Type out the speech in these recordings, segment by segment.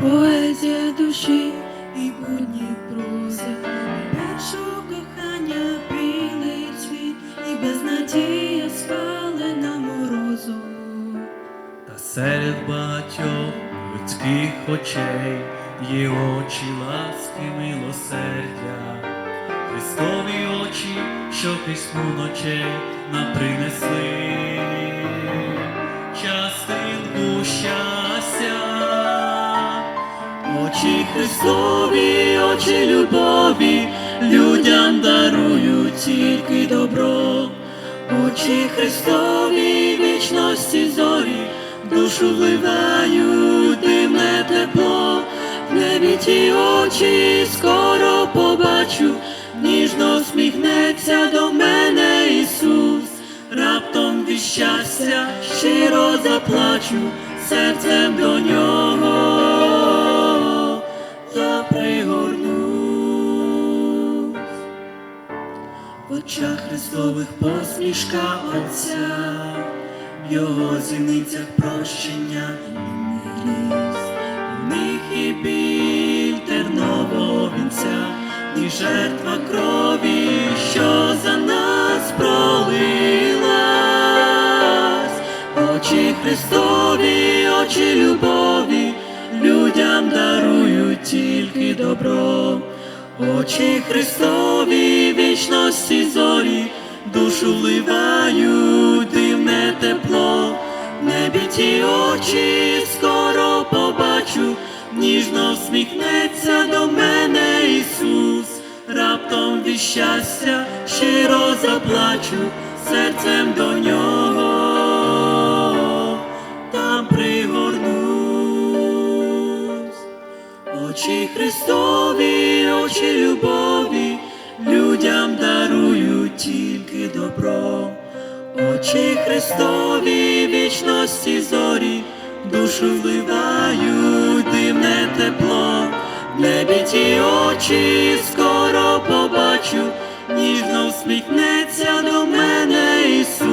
Поезія душі і будні проза, першого кохання білий цвіт, і безнадія спалена морозу. Та серед багатьох людських очей є очі ласки, милосердя, Христові очі, що пісню ночей нам принесли. Очі Христові, очі любові, людям дарують тільки добро. Очі Христові вічності зорі, душу вливають дивне тепло, в небі ті очі скоро побачу, ніжно сміхнеться до мене Ісус, раптом від щастя щиро заплачу, серцем до нього В очах Христових посмішка Отця, в його зіницях прощення і милість, в них і біль тернового і жертва крові, що за нас пролилась, очі Христові, очі любові, людям дарують тільки добро. Очі Христові вічності зорі, душу вливають дивне тепло, в небі ті очі скоро побачу, ніжно всміхнеться до мене Ісус, раптом від щастя щиро заплачу, серцем до нього там пригорнусь. Очі Христові, очі любові, Очі Христові, вічності зорі, душу вливають дивне тепло. В небі ті очі скоро побачу, ніжно всміхнеться до мене Ісус.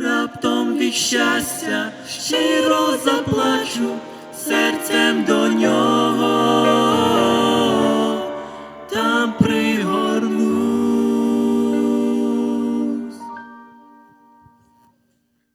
Раптом від щастя щиро заплачу, серцем до